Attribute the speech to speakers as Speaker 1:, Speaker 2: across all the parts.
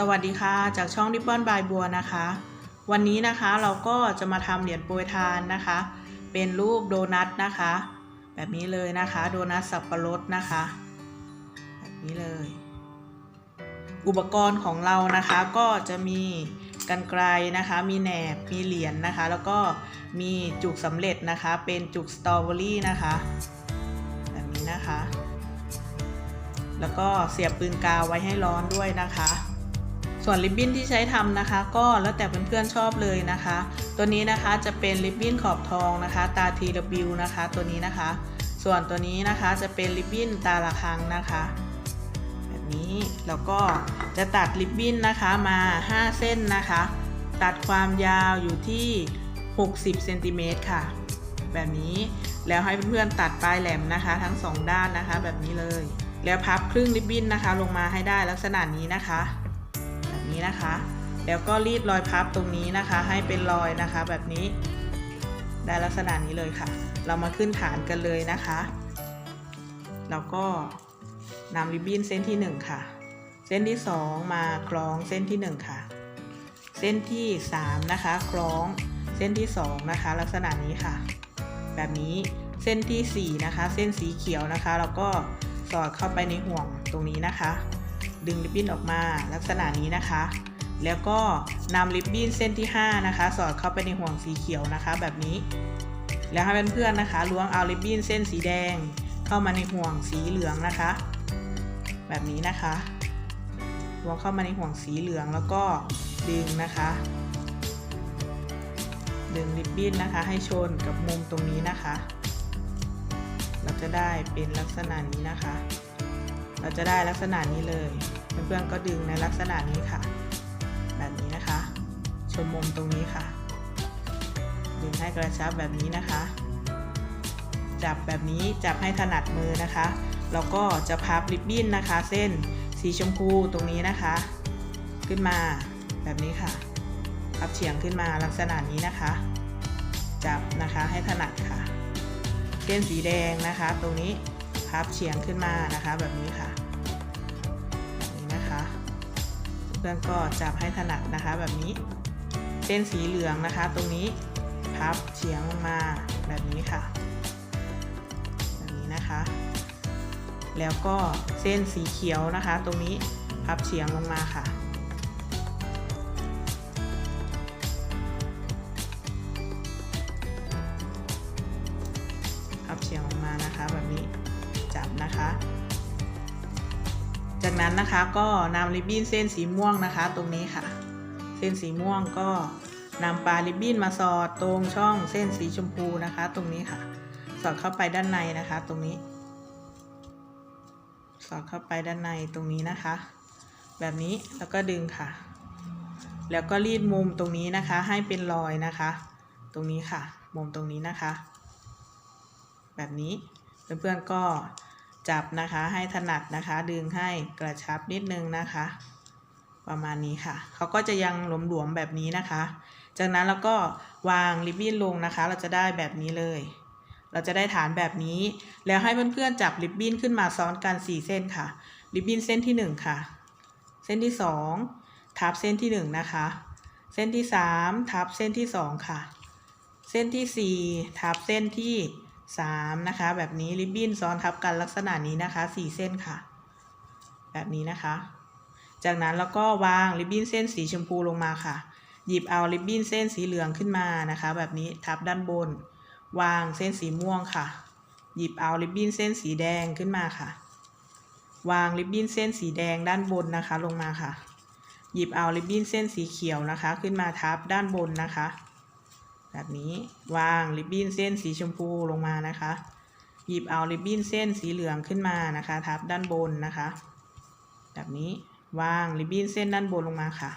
Speaker 1: สวัสดีค่ะ จากช่องริบบอนบายบัวนะคะ วันนี้นะคะเราก็จะมาทำเหรียญโปรยทานนะคะ เป็นรูปโดนัทนะคะ แบบนี้เลยนะคะ โดนัทสับปะรดนะคะ แบบนี้เลย อุปกรณ์ของเรานะคะก็จะมีกันไกลนะคะ มีแหนบ มีเหรียญนะคะ แล้วก็มีจุกสำเร็จนะคะ เป็นจุกสตรอเบอรี่นะคะ แบบนี้นะคะ แล้วก็เสียบปืนกาวไว้ให้ร้อนด้วยนะคะ ส่วนริบบิ้นที่ใช้ทำนะคะ ก็แล้วแต่เพื่อนๆชอบเลยนะคะ ตัวนี้นะคะจะเป็นริบบิ้นขอบทองนะคะ ตา TW นะคะ ตัวนี้นะคะ ส่วนตัวนี้นะคะจะเป็นริบบิ้นตาละครังนะคะ แบบนี้แล้วก็จะตัดริบบิ้นนะคะมา 5 เส้นนะคะ ตัดความยาวอยู่ที่ 60เซนติเมตรค่ะ แบบนี้แล้วให้เพื่อนๆตัดปลายแหลมนะคะ ทั้งสองด้านนะคะ แบบนี้เลย แล้วพับครึ่งริบบิ้นนะคะ ลงมาให้ได้ลักษณะนี้นะคะ นี้นะคะ แล้วก็รีดรอยพับตรงนี้นะคะ ให้เป็นรอยนะคะ แบบนี้ได้ลักษณะนี้เลยค่ะ เรามาขึ้นฐานกันเลยนะคะแล้วก็นำริบบิ้นเส้นที่ 1 ค่ะ เส้นที่ 2 มาคล้องเส้นที่ 1 ค่ะ เส้นที่ 3 นะคะ คล้องเส้นที่ 2 นะคะ ลักษณะนี้ค่ะ แบบนี้เส้นที่ 4 นะคะ เส้นสีเขียวนะคะ แล้วก็สอดเข้าไปในห่วงตรงนี้นะคะ ดึงริบบิ้นออกมาลักษณะนี้นะคะ แล้วก็นำริบบิ้นเส้นที่ 5 นะคะ สอดเข้าไปในห่วงสีเขียวนะคะ แบบนี้ แล้วให้เพื่อนๆนะคะล้วงเอาริบบิ้นเส้นสีแดง เข้ามาในห่วงสีเหลืองนะคะ แบบนี้นะคะล้วงเข้ามาในห่วงสีเหลืองแล้วก็ดึงนะคะ ดึงริบบิ้นนะคะ ให้ชนกับมุมตรงนี้นะคะ เราจะได้เป็นลักษณะนี้นะคะ เราจะได้ลักษณะนี้เลย เพื่อนๆก็ดึงในลักษณะนี้ค่ะ แบบนี้นะคะชนมุมตรงนี้ค่ะ ดึงให้กระชับแบบนี้นะคะ จับแบบนี้จับให้ถนัดมือนะคะแล้วก็จะพับริบบิ้นนะคะ เส้นสีชมพูตรงนี้นะคะ ขึ้นมาแบบนี้ค่ะ พับเฉียงขึ้นมาลักษณะนี้นะคะ จับนะคะให้ถนัดค่ะ เส้นสีแดงนะคะตรงนี้ พับเฉียงขึ้นมานะคะแบบนี้ค่ะนี้นะคะเพื่อนก็จับให้ถนัดนะคะแบบนี้ เส้นสีเหลืองนะคะ ตรงนี้พับเฉียงลงมาแบบนี้ค่ะ แบบนี้นะคะ แล้วก็เส้นสีเขียวนะคะ ตรงนี้พับเฉียงลงมาค่ะพับเฉียงออกมานะคะแบบนี้ นะคะ จากนั้นนะคะก็นำริบบิ้นเส้นสีม่วงนะคะ ตรงนี้ค่ะ เส้นสีม่วงก็นำปลาริบบิ้นมาสอดตรงช่องเส้นสีชมพูนะคะ ตรงนี้ค่ะ สอดเข้าไปด้านในนะคะ ตรงนี้ สอดเข้าไปด้านในตรงนี้นะคะ แบบนี้แล้วก็ดึงค่ะ แล้วก็รีดมุมตรงนี้นะคะ ให้เป็นรอยนะคะ ตรงนี้ค่ะ มุมตรงนี้นะคะ แบบนี้เพื่อนๆก็ จับนะคะให้ถนัดนะคะ ดึงให้กระชับนิดนึงนะคะ ประมาณนี้ค่ะเขาก็จะยังหลวมๆแบบนี้นะคะ จากนั้นเราก็วางริบบิ้นลงนะคะ เราจะได้แบบนี้เลย เราจะได้ฐานแบบนี้ แล้วให้เพื่อนๆจับริบบิ้นขึ้นมาซ้อนกัน 4 เส้นค่ะริบบิ้นเส้นที่ 1 ค่ะ เส้นที่ 2 ทับเส้นที่ 1 นะคะ เส้นที่ 3 ทับเส้นที่ 2 ค่ะ เส้นที่ 4 ทับเส้นที่ 3 นะคะ แบบนี้ริบบิ้นซ้อนทับกันลักษณะนี้นะคะ 4 เส้นค่ะ แบบนี้นะคะ จากนั้นแล้วก็วางริบบิ้นเส้นสีชมพูลงมาค่ะ หยิบเอาริบบิ้นเส้นสีเหลืองขึ้นมานะคะ แบบนี้ทับด้านบน วางเส้นสีม่วงค่ะ หยิบเอาริบบิ้นเส้นสีแดงขึ้นมาค่ะ วางริบบิ้นเส้นสีแดงด้านบนนะคะลงมาค่ะ หยิบเอาริบบิ้นเส้นสีเขียวนะคะ ขึ้นมาทับด้านบนนะคะ แบบนี้วางริบบิ้นเส้นสีชมพูลงมานะคะ หยิบเอาริบบิ้นเส้นสีเหลืองขึ้นมานะคะ ทับด้านบนนะคะ แบบนี้วางริบบิ้นเส้นด้านบนลงมาค่ะ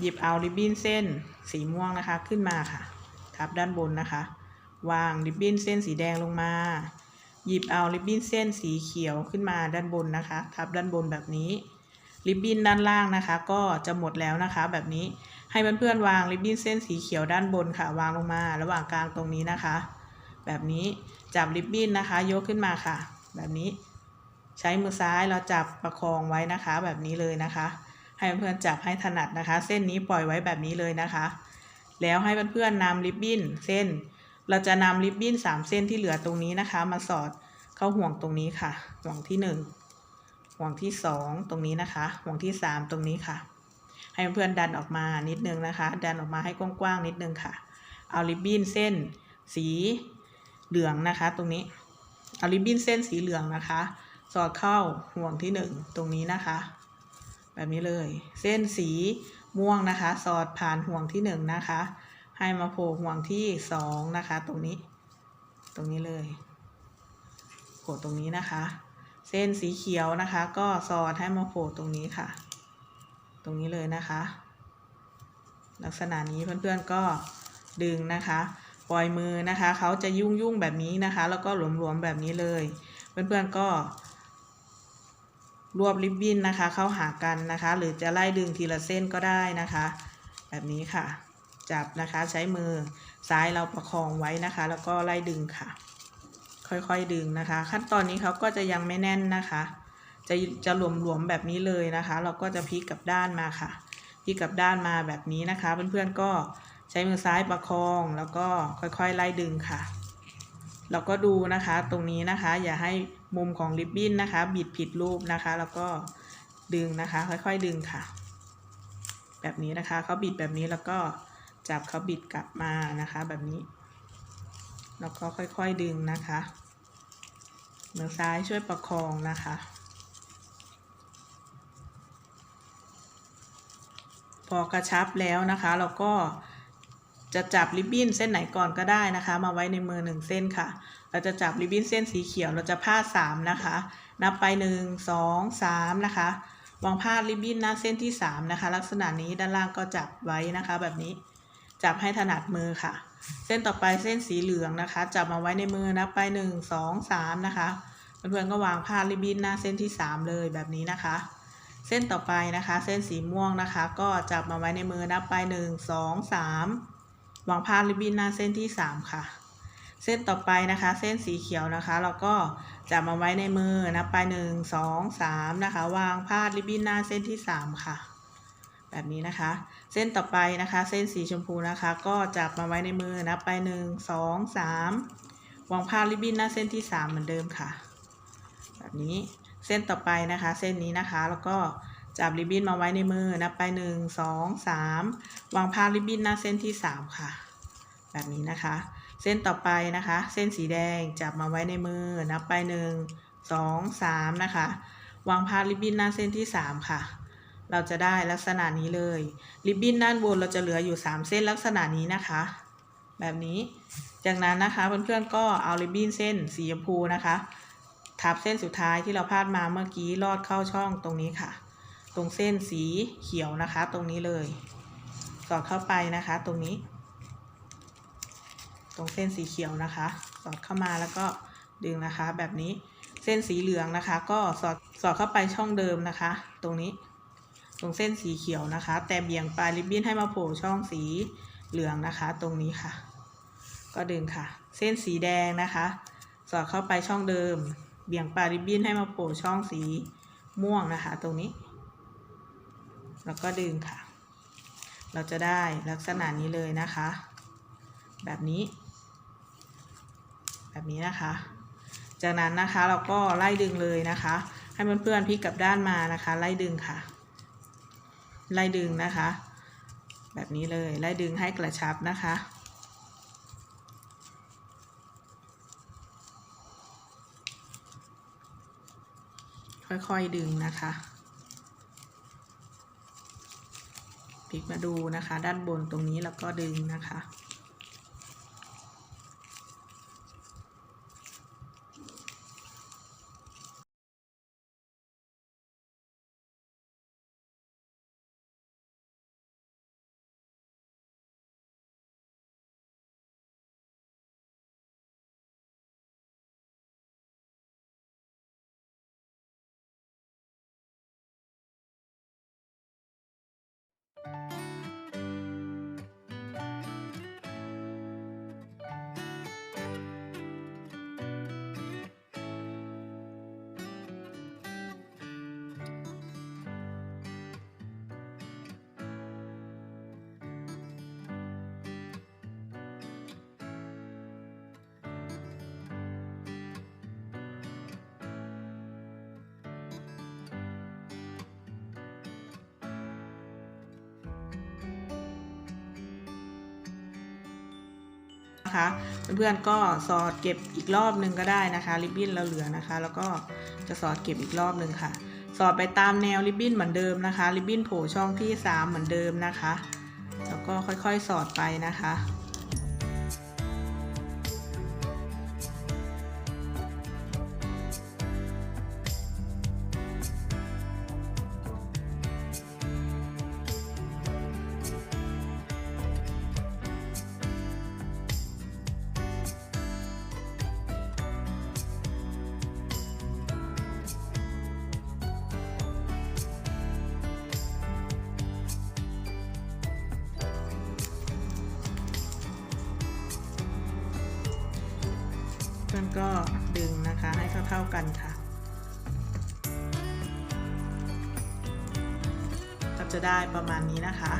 Speaker 1: หยิบเอาริบบิ้นเส้นสีม่วงนะคะขึ้นมาค่ะ ทับด้านบนนะคะ วางริบบิ้นเส้นสีแดงลงมา หยิบเอาริบบิ้นเส้นสีเขียวขึ้นมาด้านบนนะคะ ทับด้านบนแบบนี้ริบบิ้นด้านล่างนะคะ ก็จะหมดแล้วนะคะแบบนี้ ให้เพื่อนๆวางริบบิ้นเส้นสีเขียวด้านบนค่ะ วางลงมา ระหว่างกลางตรงนี้นะคะ แบบนี้จับริบบิ้นนะคะ ยกขึ้นมาค่ะ แบบนี้ ใช้มือซ้ายเราจับประคองไว้นะคะ แบบนี้เลยนะคะ ให้เพื่อนๆจับให้ถนัดนะคะ เส้นนี้ปล่อยไว้แบบนี้เลยนะคะ แล้วให้เพื่อนๆนำริบบิ้นเส้น เราจะนำริบบิ้นสามเส้นที่เหลือตรงนี้นะคะ มาสอดเข้าห่วงตรงนี้ค่ะ ห่วงที่หนึ่งห่วงที่สองตรงนี้นะคะ ห่วงที่สามตรงนี้ค่ะ ให้เพื่อนๆดันออกมานิดนึงนะคะ ดันออกมาให้กว้างๆนิดนึงค่ะ เอาริบบิ้นเส้นสีเหลืองนะคะ ตรงนี้ เอาริบบิ้นเส้นสีเหลืองนะคะ สอดเข้าห่วงที่หนึ่งตรงนี้นะคะ แบบนี้เลย เส้นสีม่วงนะคะ สอดผ่านห่วงที่หนึ่งนะคะ ให้มาโผล่ห่วงที่สองนะคะ ตรงนี้ ตรงนี้เลยโผล่ตรงนี้นะคะ เส้นสีเขียวนะคะ ก็สอดให้มาโผล่ตรงนี้ค่ะ ตรงนี้เลยนะคะ ลักษณะนี้เพื่อนๆก็ดึงนะคะ ปล่อยมือนะคะเขาจะยุ่งยุ่งแบบนี้นะคะ แล้วก็หลวมๆแบบนี้เลย เพื่อนๆก็รวบริบบิ้นนะคะ เข้าหากันนะคะ หรือจะไล่ดึงทีละเส้นก็ได้นะคะ แบบนี้ค่ะ จับนะคะใช้มือซ้ายเราประคองไว้นะคะ แล้วก็ไล่ดึงค่ะ ค่อยๆดึงนะคะ ขั้นตอนนี้เขาก็จะยังไม่แน่นนะคะ จะจะหลวมๆแบบนี้เลยนะคะ เราก็จะพลิกกลับด้านมาค่ะพลิกกลับด้านมาแบบนี้นะคะ เพื่อนๆก็ใช้มือซ้ายประคองแล้วก็ค่อยๆไล่ดึงค่ะเราก็ดูนะคะตรงนี้นะคะ อย่าให้มุมของริบบิ้นนะคะ บิดผิดรูปนะคะ แล้วก็ดึงนะคะ ค่อยๆดึงค่ะ แบบนี้นะคะเขาบิดแบบนี้แล้วก็จับเขาบิดกลับมานะคะ แบบนี้ แล้วก็ค่อยๆดึงนะคะมือซ้ายช่วยประคองนะคะ อกระชับแล้วนะคะ เราก็จะจับริบบิ้นเส้นไหนก่อนก็ได้นะคะ มาไว้ในมือหนึ่งเส้นค่ะ เราจะจับริบบิ้นเส้นสีเขียวเราจะพาดสามนะคะ นับไปหนึ่งสองสามนะคะวางพาดริบบิ้นหน้าเส้นที่สามนะคะ ลักษณะนี้ด้านล่างก็จับไว้นะคะ แบบนี้จับให้ถนัดมือค่ะ เส้นต่อไปเส้นสีเหลืองนะคะ จับมาไว้ในมือนับไปหนึ่งสองสามนะคะเพื่อนๆก็วางพาดริบบิ้นหน้าเส้นที่สามเลยแบบนี้นะคะ เส้นต่อไปนะคะ เส้นสีม่วงนะคะ ก็จับมาไว้ในมือนับไปหนึ่งสองสามวางพาริบบิ้นหน้าเส้นที่สามค่ะ เส้นต่อไปนะคะ เส้นสีเขียวนะคะ เราก็จับมาไว้ในมือนับไปหนึ่งสองสามนะคะ วางพาริบบิ้นหน้าเส้นที่สามค่ะ แบบนี้นะคะ เส้นต่อไปนะคะ เส้นสีชมพูนะคะ ก็จับมาไว้ในมือนับไปหนึ่งสองสามวางพาริบบิ้นหน้าเส้นที่สามเหมือนเดิมค่ะ แบบนี้ เส้นต่อไปนะคะ เส้นนี้นะคะ แล้วก็จับริบบิ้นมาไว้ในมือนับไปหนึ่งสองสามวางพาริบบิ้นหน้าเส้นที่สามค่ะ แบบนี้นะคะ เส้นต่อไปนะคะ เส้นสีแดงจับมาไว้ในมือนับไปหนึ่งสองสามนะคะ วางพาริบบิ้นหน้าเส้นที่สามค่ะ เราจะได้ลักษณะนี้เลย ริบบิ้นด้านบนเราจะเหลืออยู่สามเส้นลักษณะนี้นะคะ แบบนี้ จากนั้นนะคะเพื่อนๆก็เอาริบบิ้นเส้นสีชมพูนะคะ ทับเส้นสุดท้ายที่เราพาดมาเมื่อกี้ลอดเข้าช่องตรงนี้ค่ะ ตรงเส้นสีเขียวนะคะ ตรงนี้เลย สอดเข้าไปนะคะ ตรงนี้ ตรงเส้นสีเขียวนะคะ สอดเข้ามาแล้วก็ดึงนะคะ แบบนี้เส้นสีเหลืองนะคะ ก็สอดสอดเข้าไปช่องเดิมนะคะ ตรงนี้ ตรงเส้นสีเขียวนะคะ แต่เบี่ยงปลายริบบิ้นให้มาโผล่ช่องสีเหลืองนะคะ ตรงนี้ค่ะ ก็ดึงค่ะ เส้นสีแดงนะคะ สอดเข้าไปช่องเดิม เบี่ยงปลาริบบิ้นให้มาโผล่ช่องสีม่วงนะคะ ตรงนี้ แล้วก็ดึงค่ะ เราจะได้ลักษณะนี้เลยนะคะ แบบนี้ แบบนี้นะคะ จากนั้นนะคะเราก็ไล่ดึงเลยนะคะ ให้เพื่อนๆพลิกกลับด้านมานะคะ ไล่ดึงค่ะ ไล่ดึงนะคะ แบบนี้เลยไล่ดึงให้กระชับนะคะ ค่อยๆดึงนะคะพลิกมาดูนะคะ ด้านบนตรงนี้แล้วก็ดึงนะคะ นะคะ เพื่อนๆก็สอดเก็บอีกรอบหนึ่งก็ได้นะคะ ริบบิ้นเราเหลือนะคะ แล้วก็จะสอดเก็บอีกรอบหนึ่งค่ะ สอดไปตามแนวริบบิ้นเหมือนเดิมนะคะ ริบบิ้นโผล่ช่องที่ 3 เหมือนเดิมนะคะ แล้วก็ค่อยๆสอดไปนะคะ ก็ดึงนะคะให้เท่าๆกันค่ะก็จะได้ประมาณนี้นะคะ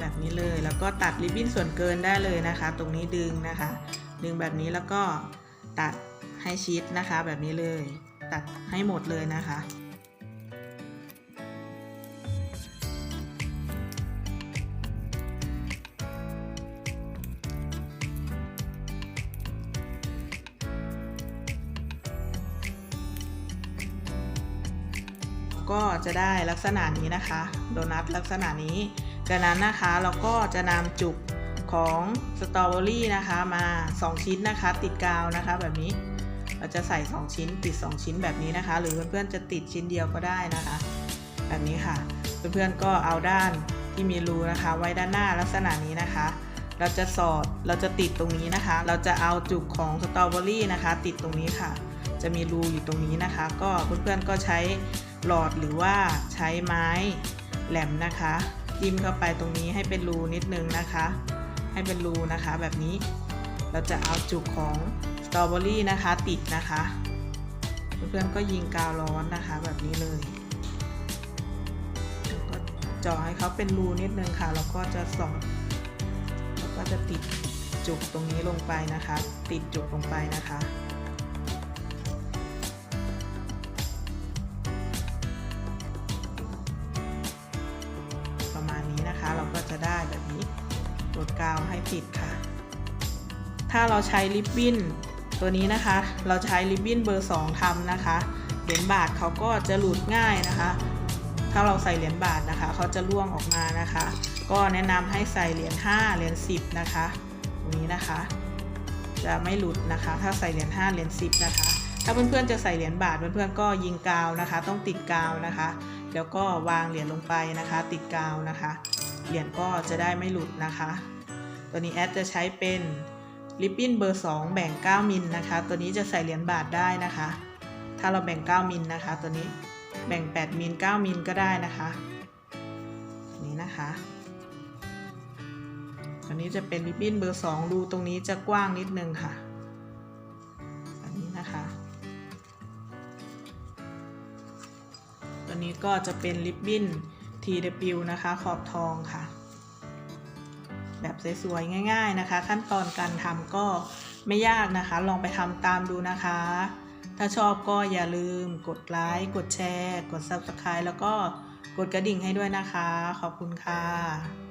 Speaker 1: แบบนี้เลยแล้วก็ตัดริบบิ้นส่วนเกินได้เลยนะคะ ตรงนี้ดึงนะคะ ดึงแบบนี้แล้วก็ตัดให้ชิดนะคะ แบบนี้เลย ตัดให้หมดเลยนะคะ จะได้ลักษณะนี้นะคะ โดนัทลักษณะนี้ จากนั้นนะคะเราก็จะนำจุกของสตรอเบอรี่นะคะมา 2 ชิ้นนะคะ ติดกาวนะคะแบบนี้ เราจะใส่ 2 ชิ้น ติด 2 ชิ้นแบบนี้นะคะ หรือเพื่อนๆจะติดชิ้นเดียวก็ได้นะคะ แบบนี้ค่ะ เพื่อนๆก็เอาด้านที่มีรูนะคะ ไว้ด้านหน้าลักษณะนี้นะคะ เราจะสอดเราจะติดตรงนี้นะคะ เราจะเอาจุกของสตรอเบอรี่นะคะ ติดตรงนี้ค่ะ จะมีรูอยู่ตรงนี้นะคะ ก็เพื่อนๆก็ใช้ หลอดหรือว่าใช้ไม้แหลมนะคะ จิ้มเข้าไปตรงนี้ให้เป็นรูนิดนึงนะคะ ให้เป็นรูนะคะแบบนี้เราจะเอาจุกของสตรอเบอรี่นะคะติดนะคะ เพื่อนๆก็ยิงกาวร้อนนะคะแบบนี้เลยแล้วก็เจาะให้เขาเป็นรูนิดนึงค่ะแล้วก็จะสอดแล้วก็จะติดจุกตรงนี้ลงไปนะคะ ติดจุกลงไปนะคะาวให้ติดค่ะ ถ้าเราใช้ริบบิ้นตัวนี้นะคะ เราใช้ริบบิ้นเบอร์ 2ทำนะคะเหรียญบาทเขาก็จะหลุดง่ายนะคะ ถ้าเราใส่เหรียญบาทนะคะเขาจะร่วงออกมานะคะ ก็แนะนำให้ใส่เหรียญ5เหรียญ10 นะคะ ตรงนี้นะคะ จะไม่หลุดนะคะ ถ้าใส่เหรียญ5เหรียญ10 นะคะ ถ้าเพื่อนๆจะใส่เหรียญบาทเพื่อนๆก็ยิงกาวนะคะ ต้องติดกาวนะคะ แล้วก็วางเหรียญลงไปนะคะ ติดกาวนะคะ เหรียญก็จะได้ไม่หลุดนะคะ ตัวนี้แอดจะใช้เป็นริบบิ้นเบอร์ 2 แบ่ง 9 มิลนะคะ ตัวนี้จะใส่เหรียญบาทได้นะคะ ถ้าเราแบ่ง 9 มิลนะคะ ตัวนี้แบ่ง 8 มิล 9 มิลก็ได้นะคะอันนี้นะคะ ตัวนี้จะเป็นริบบิ้นเบอร์ 2 ดูตรงนี้จะกว้างนิดนึงค่ะอันนี้นะคะ ตัวนี้ก็จะเป็นริบบิ้น TW นะคะ ขอบทองค่ะ แบบสวยๆง่าย ๆนะคะ ขั้นตอนการทำก็ไม่ยากนะคะ ลองไปทำตามดูนะคะ ถ้าชอบก็อย่าลืมกดไลค์กดแชร์ กด Subscribe แล้วก็กดกระดิ่งให้ด้วยนะคะ ขอบคุณค่ะ